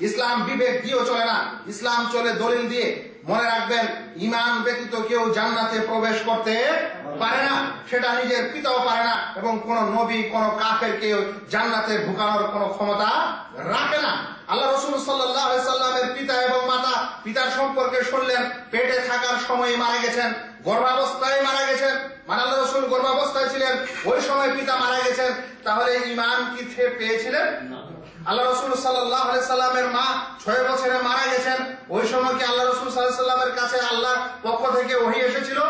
ইসলাম বিবেক দিয়েও চলে না। ইসলাম চলে দলিল দিয়ে। মনে রাখবেন ইমান ব্যতীত কেউ জান্নাতে প্রবেশ করতে পারে না। সেটা নিজের পিতাও পারে না এবং কোন নবী, কোন কাফের কেউ জান্নাতে ঢুকানোর কোন ক্ষমতা রাখে না। আল্লাহ রসুল সাল্লাহ সাল্লামের পিতা এবং মাতা পিতার সম্পর্কে শুনলেন পেটে থাকার সময় মারা গেছেন গর্ভাবস্থায় মারা গেছেন। মানে আল্লাহ রসুল গর্ভাবস্থায় ছিলেন ওই সময় পিতা মারা গেছেন। তাহলে ইমান কি পেয়েছিলেন? আল্লাহ রসুল সাল্লাহ সাল্লামের মা ছয় বছরে মারা গেছেন। ওই সময় কি আল্লাহ রসুল সাল্লাহ সাল্লামের কাছে আল্লাহ পক্ষ থেকে ওহি এসেছিল?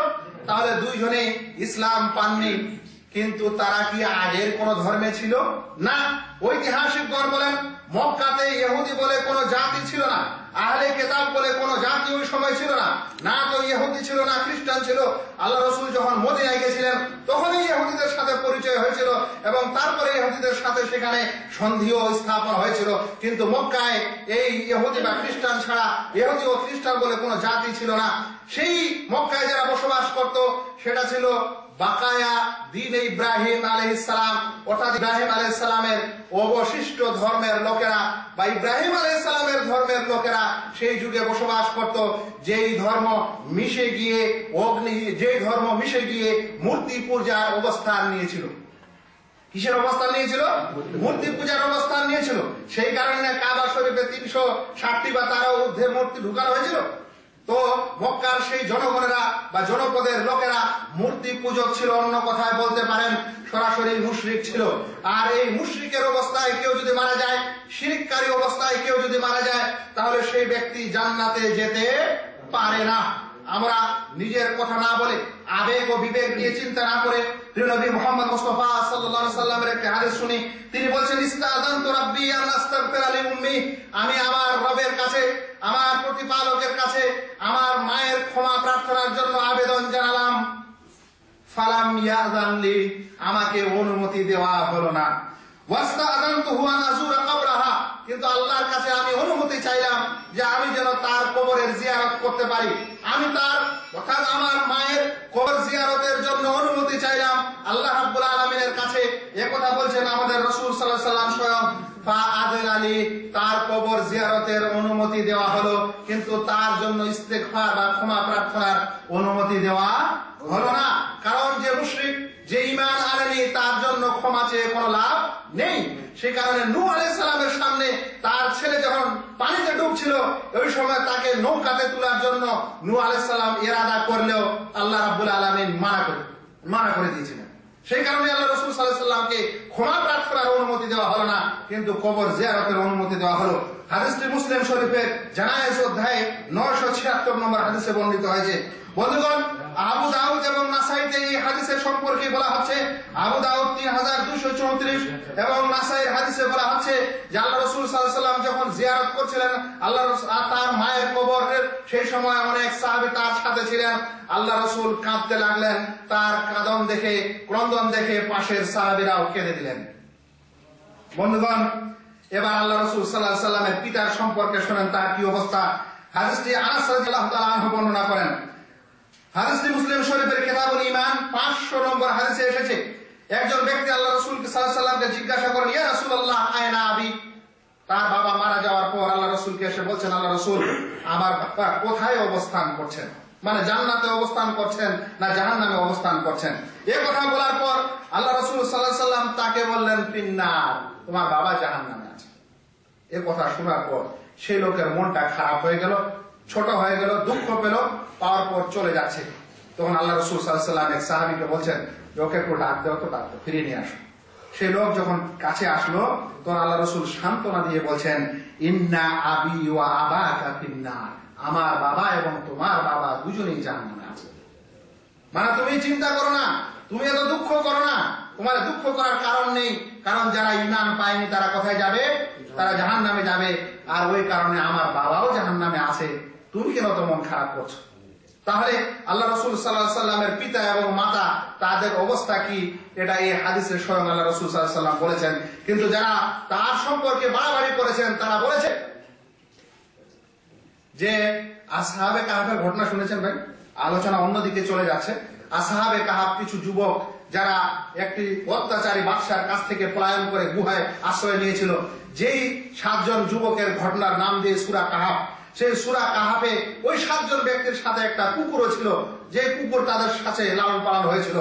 তাহলে দুইজনে ইসলাম পাননি। কিন্তু তারা কি আগের কোন ধর্মে ছিল? না। ঐতিহাসিক ঐতিহাসিকগণ বলেন মক্কাতে ইহুদি বলে কোন জাতি ছিল না, আহলে কেতাব বলে কোন জাতি ওই সময় ছিল না। না তো ইহুদি ছিল, না খ্রিস্টান ছিল। আল্লাহ রসুল যখন মদিনায় গেছিলেন, তখনই ইহুদিদের সাথে পরিচয় হয়েছিল এবং তারপরে ইহুদিদের সাথে সেখানে সন্ধিও স্থাপন হয়েছিল। কিন্তু মক্কায় এই ইহুদি বা খ্রিস্টান ছাড়া ইহুদি ও খ্রিস্টান বলে কোনো জাতি ছিল না। সেই মক্কায় যারা বসবাস করত সেটা ছিল বাকায়া দিন ইব্রাহিম আলহিসাম অর্থাৎ ইব্রাহিম আলহিসামের অবশিষ্ট ধর্মের লোকেরা বা ইব্রাহিম আলহিসামের ধর্মের লোকেরা সেই যুগে বসবাস করত। যেই ধর্ম মিশে গিয়ে অগ্নি, যেই ধর্ম মিশে গিয়ে মূর্তি পূজার অবস্থান নিয়েছিল। কিসের অবস্থান নিয়েছিল? মূর্তি পূজার অবস্থান নিয়েছিল। সেই কারণে কাবা শরীফে তিনশো ষাটটি বা তারও ঊর্ধ্বে মূর্তি ঢুকানো হয়েছিল। তো মক্কার সেই জনগণেরা বা জনপদের লোকেরা মূর্তি পূজক ছিল, অন্য কথায় বলতে পারেন, সরাসরি মুশরিক ছিল। আর এই মুশরিকের অবস্থায় কেউ যদি মারা যায়, শিরিককারী অবস্থায় কেউ যদি মারা যায়, তাহলে সেই ব্যক্তি জান্নাতে যেতে পারে না। আমরা নিজের কথা না বলে আবেগ ও বিবেক নিয়ে চিন্তা না করে নবী মোহাম্মদ মুস্তফা সাল্লামের একটা হাদিস শুনি। তিনি বলছেন ইস্তাদানতু রাব্বি আন আস্তাগফিরা উম্মি আমি আমার রবের কাছে, আমার প্রতিপালকের কাছে, আমার মায়ের ক্ষমা প্রার্থনার জন্য আবেদন জানালাম। ফালাম আমাকে অনুমতি দেওয়া হলো না। কিন্তু আল্লাহর কাছে আমি অনুমতি চাইলাম যে আমি যেন তার কবরের জিয়ারত করতে পারি। আমি তার, অর্থাৎ আমার মায়ের কবর জিয়ারতের জন্য অনুমতি চাইলাম। আল্লাহ একথা বলছেন আমাদের রাসূল আলাইহি সাল্লাম স্বয়ং। আলী, তার কবর জিয়ারতের অনুমতি দেওয়া হলো, কিন্তু তার জন্য ইস্তেগফার বা ক্ষমা প্রার্থনার অনুমতি দেওয়া হলো না। কারণ যে মুশরিক, যে ইমান আনেনি, তার জন্য ক্ষমা চেয়ে কোনো লাভ নেই। সে কারণে নূ আলাইহিস সালামের সামনে তার ছেলে যখন পানিতে ডুবছিল, ওই সময় তাকে নৌকাতে তোলার জন্য নূ আলাইহিস সালাম ইরাদা করলেও আল্লাহ রাব্বুল আলামিন মানা করে মানা করে দিয়েছিলেন। সেই কারণে আল্লাহ রসুল সাল্লাহ সাল্লামকে ক্ষমা করার অনুমতি দেওয়া হলো না, কিন্তু কবর জিয়ারতের অনুমতি দেওয়া হলো। হাদিসটি মুসলিম শরীফের জানায় অধ্যায়ে নয়শো ছিয়াত্তর নম্বর হাদিসে বর্ণিত হয়েছে, বন্ধুগণ, আবু দাউদ এবং নাসাইতে এই হাদিসের সম্পর্কে বলা হচ্ছে, আবু দাউদ তিন হাজার দুশো চৌত্রিশ এবং নাসাইয়ের হাদিসে বলা হচ্ছে যে আল্লাহ রসুল সাল্লাম যখন জিয়ারত করছিলেন, আল্লাহ তার মায়ের কবরের সেই সময় অনেক সাহাবি তার সাথে ছিলেন। আল্লাহ রসুল কাঁদতে লাগলেন, তার কাঁদন দেখে, ক্রন্দন দেখে পাশের সাহাবিরাও কেঁদে দিলেন। বন্ধুগণ, এবার আল্লাহ রসুল সাল্লাহ সাল্লামের পিতার সম্পর্কে শোনেন, তার কি অবস্থা? হাদিসটি আনাস রাদিয়াল্লাহু তাআলা বর্ণনা করেন। হাদিসটি মুসলিম শরীফের কিতাবুল ঈমান 500 নম্বর হাদিসে এসেছে। একজন ব্যক্তি আল্লাহ রাসূল সাল্লাল্লাহু আলাইহি জিজ্ঞাসা করেন ইয়া রাসূলুল্লাহ, আয়না আবি? তার বাবা মারা যাওয়ার পর আল্লাহ রাসূলকে এসে বলছেন, আল্লাহ রাসূল, আমার বাবা কোথায় অবস্থান করছেন? মানে জান্নাতে অবস্থান করছেন না জাহান্নামে অবস্থান করছেন? এই কথা বলার পর আল্লাহ রাসূল সাল্লাল্লাহু আলাইহি সাল্লাম তাকে বললেন পিন্নার তোমার বাবা জাহান্নামে। এ কথা শোনার পর সেই লোকের মনটা খারাপ হয়ে গেল, ছোট হয়ে গেল, দুঃখ পেল, পাওয়ার পর চলে যাচ্ছে। তখন আল্লাহ রসুল সাল্লাম এক সাহাবিকে বলছেন লোকে একটু ডাক দেওয়া তো, ডাক ফিরিয়ে নিয়ে আসো। সেই লোক যখন কাছে আসলো, তখন আল্লাহ রসুল সান্ত্বনা দিয়ে বলছেন, ইন্না আবি আবা কাপিন্না আমার বাবা এবং তোমার বাবা দুজনেই জাহান্নামে আছে। মানে তুমি চিন্তা করো না, তুমি এত দুঃখ করো না, তোমার দুঃখ করার কারণ নেই, কারণ যারা ইমান পায়নি তারা কোথায় যাবে? তারা জাহান নামে যাবে, আর ওই কারণে আমার বাবাও জাহান নামে আছে। তুমি কেন তো মন খারাপ করছ? তাহলে আল্লাহ রসুল সাল্লাহ সাল্লামের পিতা এবং মাতা, তাদের অবস্থা কি? এটা এই হাদিসের স্বয়ং আল্লাহ রসুল সাল্লাহ সাল্লাম বলেছেন। কিন্তু যারা তার সম্পর্কে বাড়াবাড়ি করেছেন, তারা বলেছে যে, আসহাবে কাহাবের ঘটনা শুনেছেন ভাই? আলোচনা অন্যদিকে চলে যাচ্ছে। আসহাবে কাহাব কিছু যুবক যারা একটি অত্যাচারী বাদশার কাছ থেকে পলায়ন করে গুহায় আশ্রয় নিয়েছিল, যেই সাতজন যুবকের ঘটনার নাম দিয়ে সুরা কাহাব সেই সুরা কাহাবে ওই সাতজন ব্যক্তির সাথে একটা কুকুরও ছিল যে কুকুর তাদের সাথে লালন পালন হয়েছিল।